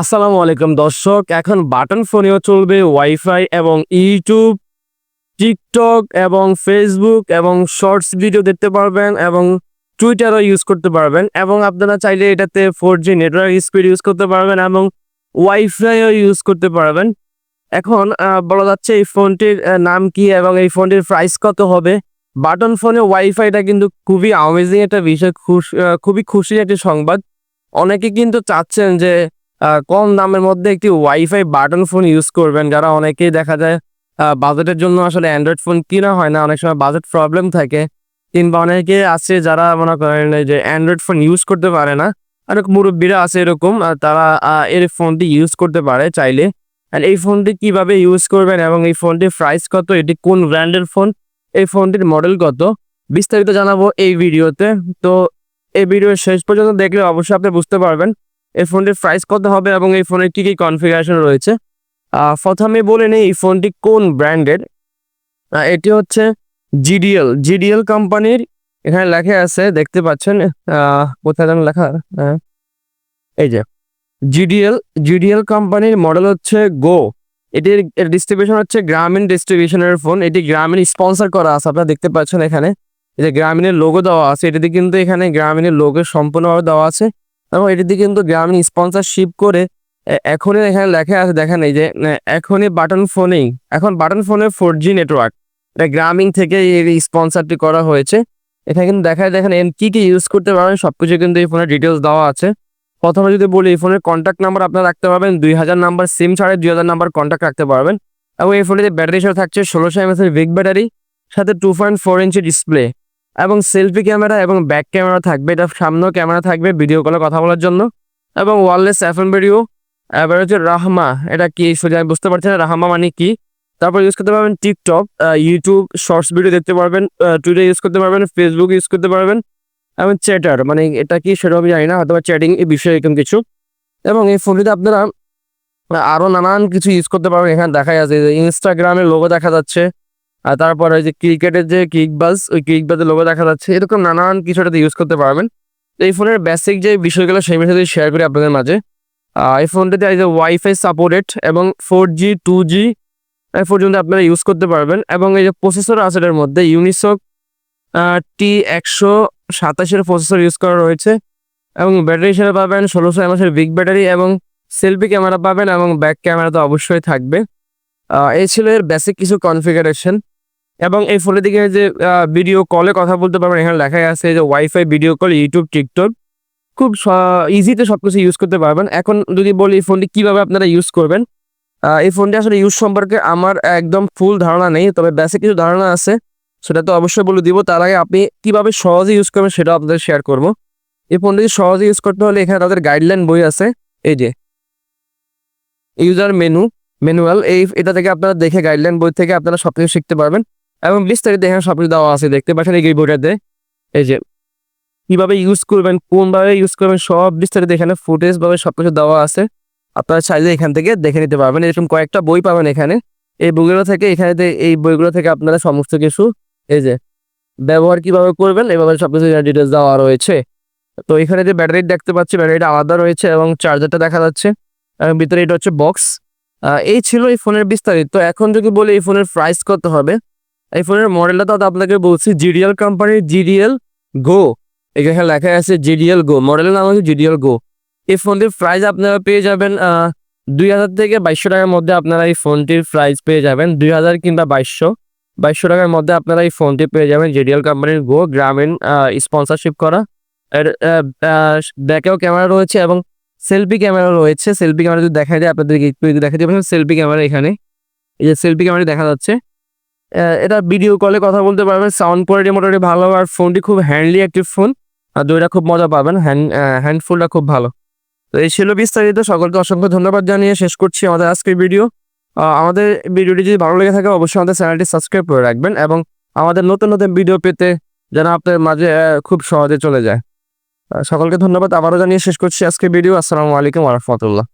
আসসালামু আলাইকুম দর্শক, এখন বাটন ফোনেও চলবে ওয়াইফাই এবং ইউটিউব টিকটক এবং ফেসবুক এবং শর্টস ভিডিও দেখতে পারবেন এবং টুইটারও ইউজ করতে পারবেন এবং আপনারা চাইলে এটাতে four G network speed use করতে পারবেন এবং ওয়াইফাইও ইউজ করতে পারবেন। এখন বলা যাচ্ছে এই ফোনটির নাম কি এবং এই ফোনটির প্রাইস কত হবে? বাটন ফোনে ওয়াইফাইটা কিন্তু খুবই আমেজিং একটা বিষয়, খুশ- খুবই খুশির একটি সংবাদ। অনেকে কিন্তু চাচ্ছেন যে কম দামের মধ্যে একটি ওয়াইফাই বাটন ফোন ইউজ করবেন। যারা অনেকেই দেখা যায় বাজেটের জন্য আসলে অ্যান্ড্রয়েড ফোন কিনা হয় না, অনেক সময় বাজেট প্রবলেম থাকে। কিংবা অনেকে আছে যারা মনে করেন যে অ্যান্ড্রয়েড ফোন ইউজ করতে পারে না, অনেক মুরব্বীরা আছে এরকম তারা এর ফোনটি ইউজ করতে পারে চাইলে। আর এই ফোনটি কীভাবে ইউজ করবেন এবং এই ফোনটির প্রাইস কত, এটি কোন ব্র্যান্ডের ফোন এই ফোনটির মডেল কত, বিস্তারিত জানাব এই ভিডিওতে। তো এই ভিডিও শেষ পর্যন্ত দেখলে অবশ্যই আপনি বুঝতে পারবেন। এই ফোনটির প্রাইস কত হবে এবং এই ফোনের কি কি কনফিগারেশন রয়েছে? প্রথমে বলে নেই এই ফোনটি কোন ব্র্যান্ডের এটি হচ্ছে জিডিএল জিডিএল কোম্পানির এখানে লেখা আছে, দেখতে পাচ্ছেন কোথায় যেন লেখা এই যে জিডিএল জিডিএল কোম্পানির মডেল হচ্ছে গো এটির ডিস্ট্রিবিউশন হচ্ছে গ্রামীণ ডিস্ট্রিবিউশনের ফোন এটি গ্রামীণ স্পন্সর করা আছে, আপনারা দেখতে পাচ্ছেন এখানে। যে গ্রামীণের লোগো দেওয়া আছে, এটিতে কিন্তু এখানে গ্রামীণের লোগো সম্পূর্ণভাবে দেওয়া আছে। এবং এটিতে কিন্তু গ্রামীণ স্পন্সরশিপ করে এখনই এখানে লেখা আছে, দেখেন নেই যে এখনই বাটন ফোনেই এখন বাটন ফোনে ফোর জি নেটওয়ার্ক এটা গ্রামীণ থেকে এই স্পন্সরটি করা হয়েছে। এখানে কিন্তু দেখা যায় দেখেন এন কী কি ইউজ করতে পারবেন সবকিছু কিন্তু এই ফোনের ডিটেলস দেওয়া আছে। প্রথমে যদি বলি, এই ফোনের কন্ট্যাক্ট নাম্বার আপনারা রাখতে পারবেন, দুই হাজার নাম্বার সিম ছাড়ে দুই হাজার নাম্বার কন্ট্যাক্ট রাখতে পারবেন। এবং এই যে ব্যাটারি সাথে থাকছে, ষোলোশো এমএস এর বিগ ব্যাটারি সাথে two point four inch display এবং সেলফি ক্যামেরা এবং ব্যাক ক্যামেরা থাকবে। এটা সামনেও ক্যামেরা থাকবে ভিডিও কলে কথা বলার জন্য। এবং ওয়ারলেস এফএম ভিডিও, এবার হচ্ছে রাহমা। এটা কি সোজা আমি বুঝতে পারছি না, রাহমা মানে কি? তারপর ইউজ করতে পারবেন টিকটক ইউটিউব শর্টস ভিডিও দেখতে পারবেন টুইটার ইউজ করতে পারবেন ফেসবুক ইউজ করতে পারবেন, এবং চ্যাটার মানে এটা কি সেটা আমি জানি না হয়তো চ্যাটিং এই বিষয়ে এরকম কিছু। এবং এই ফোনটিতে আপনারা আরও নানান কিছু ইউজ করতে পারবেন। এখানে দেখা যাচ্ছে যে ইনস্টাগ্রামের লোগো দেখা যাচ্ছে। আর তারপর ওই যে ক্রিকেটের যে কিকবাজ ওই কিকবাজের লোগো দেখা যাচ্ছে। এরকম নানান কিছু এটাতে ইউজ করতে পারবেন। তো এই ফোনের বেসিক যে বিষয়গুলো সেই বিষয়ে শেয়ার করি আপনাদের মাঝে। এই ফোনটাতে এই যে ওয়াইফাই সাপোর্টেড এবং ফোর জি টু জি পর্যন্ত আপনারা ইউজ করতে পারবেন। এবং এই যে প্রসেসর আছে এটার মধ্যে ইউনিসক টি একশো সাতাশের প্রসেসর ইউজ করা রয়েছে। এবং ব্যাটারি হিসেবে পাবেন ষোলোশো এমএসের বিগ ব্যাটারি এবং সেলফি ক্যামেরা পাবেন এবং ব্যাক ক্যামেরা তো অবশ্যই থাকবে। এই ছিল এর বেসিক কিছু কনফিগারেশন এবং এই ফোনের দিকে যে ভিডিও কলে কথা বলতে পারবেন, এখানে লেখা আছে যে wifi video call YouTube TikTok খুব ইজিতে সব কিছু ইউজ করতে পারবেন। এখন যদি বলি এই ফোনটি কীভাবে আপনারা ইউজ করবেন এই ফোনটি আসলে ইউজ সম্পর্কে আমার একদম ফুল ধারণা নেই, তবে বেসিক কিছু ধারণা আছে, সেটা তো অবশ্যই বলে দিব। তার আগে আপনি কীভাবে সহজে ইউজ করবেন সেটা আপনাদের শেয়ার করব। এই ফোনটি যদি সহজে ইউজ করতে হলে এখানে তাদের গাইডলাইন বই আছে, এই যে ইউজার মেনু ম্যানুয়াল এই, এটা থেকে আপনারা দেখে গাইডলাইন বই থেকে আপনারা সব কিছু শিখতে পারবেন। এবং বিস্তারিত এখানে সব কিছু দেওয়া আছে, দেখতে পাচ্ছেন এই বইটাতে এই যে, কীভাবে ইউজ করবেন, কোনভাবে ইউজ করবেন, সব বিস্তারিত এখানে ফুটেজ ভাবে সব কিছু দেওয়া আছে। আপনারা চাইলে এখান থেকে দেখে নিতে পারবেন। এরকম কয়েকটা বই পাবেন এখানে। এই বইগুলো থেকে, এখানে এই বইগুলো থেকে আপনারা সমস্ত কিছু, এই যে, ব্যবহার কীভাবে করবেন, এভাবে সব কিছু ডিটেলস দেওয়া রয়েছে। তো এখানে যে ব্যাটারি দেখতে পাচ্ছি ব্যাটারিটা আলাদা রয়েছে এবং চার্জারটা দেখা যাচ্ছে। এবং ভিতরে এটা হচ্ছে বক্স এই ছিল এই ফোনের বিস্তারিত। তো এখন যদি বলি এই ফোনের প্রাইস কত হবে? এই ফোনের মডেলটা তো আপনাকে বলছি জিডিএল কোম্পানির জিডিএল গো এখানে লেখা আছে জিডিএল গো মডেলের নাম হচ্ছে জিডিএল গো এই ফোনটির প্রাইস আপনারা পেয়ে যাবেন দুই হাজার থেকে বাইশশো টাকার মধ্যে আপনারা এই ফোনটির প্রাইস পেয়ে যাবেন, দুই হাজার কিংবা বাইশশো। বাইশশো টাকার মধ্যে আপনারা এই ফোনটি পেয়ে যাবেন জিডিএল কোম্পানির গো গ্রামীণ স্পন্সরশিপ করা। এর ব্যাকেও ক্যামেরা রয়েছে এবং সেলফি ক্যামেরা রয়েছে। সেলফি ক্যামেরা যদি দেখা যায় আপনাদেরকে একটু দেখা যাবে সেলফি ক্যামেরা এখানে। এই যে সেলফি ক্যামেরা দেখা যাচ্ছে। এটা ভিডিও কলে কথা বলতে পারবেন। সাউন্ড কোয়ালিটি মোটামুটি ভালো, আর ফোনটি খুব হ্যান্ডলি একটি ফোন আর দুইটা খুব মজা পাবেন। হ্যান্ড হ্যান্ডফুলটা খুব ভালো। তো এই ছিল বিস্তারিত। সকলকে অসংখ্য ধন্যবাদ জানিয়ে শেষ করছি আমাদের আজকের ভিডিও আমাদের ভিডিওটি যদি ভালো লেগে থাকে, অবশ্যই আমাদের চ্যানেলটি সাবস্ক্রাইব করে রাখবেন এবং আমাদের নতুন নতুন ভিডিও পেতে যেন আপনার মাঝে খুব সহজে চলে যায়। সকলকে ধন্যবাদ। আবারও জানিয়ে শেষ করছি আজকের ভিডিও আসসালামু আলাইকুম রহমতুল্লাহ।